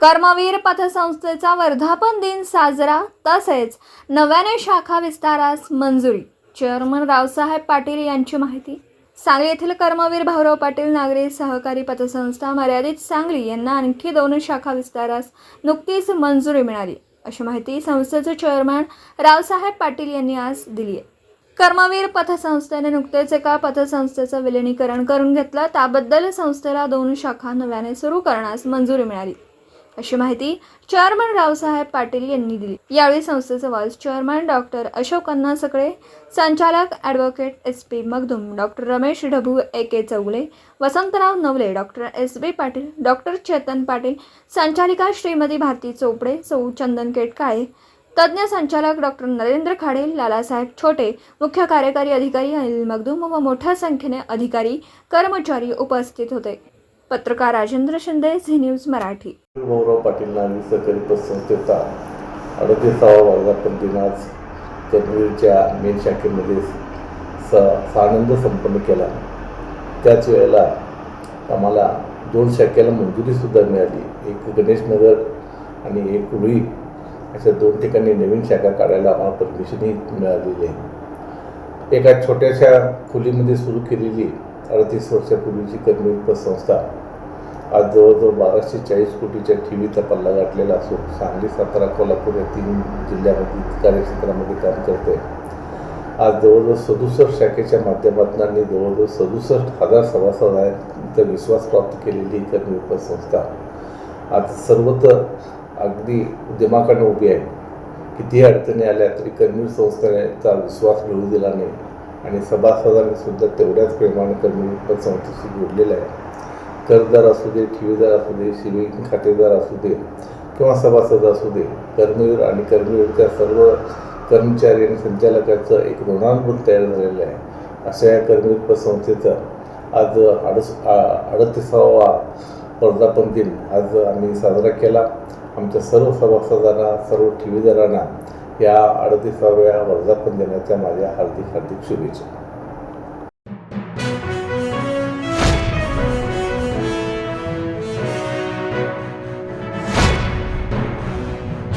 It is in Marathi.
कर्मवीर पथसंस्थेचा वर्धापन दिन साजरा तसेच नव्याने शाखा विस्तारास मंजुरी. चेअरमन रावसाहेब पाटील यांची माहिती. सांगली येथील कर्मवीर भाऊराव पाटील नागरी सहकारी पतसंस्था मर्यादित सांगली यांना आणखी दोन शाखा विस्तारास नुकतीच मंजुरी मिळाली. अशी माहिती संस्थेचे चेअरमन रावसाहेब पाटील यांनी आज दिली आहे. कर्मवीर पथसंस्थेने नुकतेच एका पथसंस्थेचं विलिनीकरण करून घेतलं. त्याबद्दल संस्थेला दोन शाखा नव्याने सुरू करण्यास मंजुरी मिळाली. अशी माहिती चेअरमन रावसाहेब पाटील यांनी दिली. यावेळी संस्थेचे vice chairman doctor Ashok Anna Sakale संचालक advocate S P Magdum doctor Ramesh Dhabu A K Chougale Vasantrao Navale doctor S B Patil doctor Chetan Patil संचालिका श्रीमती भारती चोपडे सौ चंदन केटकाळे तज्ज्ञ संचालक डॉक्टर नरेंद्र खाडे लालासाहेब छोटे मुख्य कार्यकारी अधिकारी अनिल मगदूम व मोठ्या संख्येने अधिकारी कर्मचारी उपस्थित होते. पत्रकार राजेंद्र शिंदे झी न्यूज मराठी. भाऊराव पाटील नागरी सहकारी पतसंस्थेचा अडतीसावा वर्धापन दिन आज कर्मवीरच्या मेन शाखेमध्ये स सानंद संपन्न केला. त्याच वेळेला आम्हाला दोन शाखेला मंजुरीसुद्धा मिळाली. एक गणेशनगर आणि एक रुई अशा दोन ठिकाणी नवीन शाखा काढायला आम्हाला परमिशनही मिळालेली आहे. एका छोट्याशा खोलीमध्ये सुरू केलेली अडतीस वर्षापूर्वीची कर्मवीर संस्था आज जवळजवळ बाराशे चाळीस कोटीच्या ठेवीचा पल्ला गाठलेला असून सांगली सातारा कोल्हापूर या तीन जिल्ह्यामध्ये कार्यक्षेत्रामध्ये काम करते. आज जवळजवळ सदुसष्ट शाखेच्या माध्यमातून आणि जवळजवळ सदुसष्ट हजार सभासद सभासदांचा विश्वास प्राप्त केलेली ही कर्मवीर संस्था आज सर्वत्र अगदी उद्यमाकडे उभी आहे. कितीही अडचणी आल्या तरी कर्मवीर संस्थेचा विश्वास मिळू दिला नाही. आणि सभासदांनी सुद्धा तेवढ्याच प्रेमाने कर्मवीर संस्थेशी जोडलेलं आहे कर्जदार असू दे ठेवीदार असू दे सेविंग खातेदार असू दे किंवा सभासद असू दे कर्मवीर आणि कर्मवीरच्या सर्व कर्मचारी आणि संचालकाचं एक ऋणानुबंध तयार झालेलं आहे. अशा या कर्मवीर पतसंस्थेचं आज अडस अडतीसावा वर्धापन दिन आज आम्ही साजरा केला. आमच्या सर्व सभासदांना सर्व ठेवीदारांना या अडतीसाव्या वर्धापन दिनाच्या माझ्या हार्दिक हार्दिक शुभेच्छा.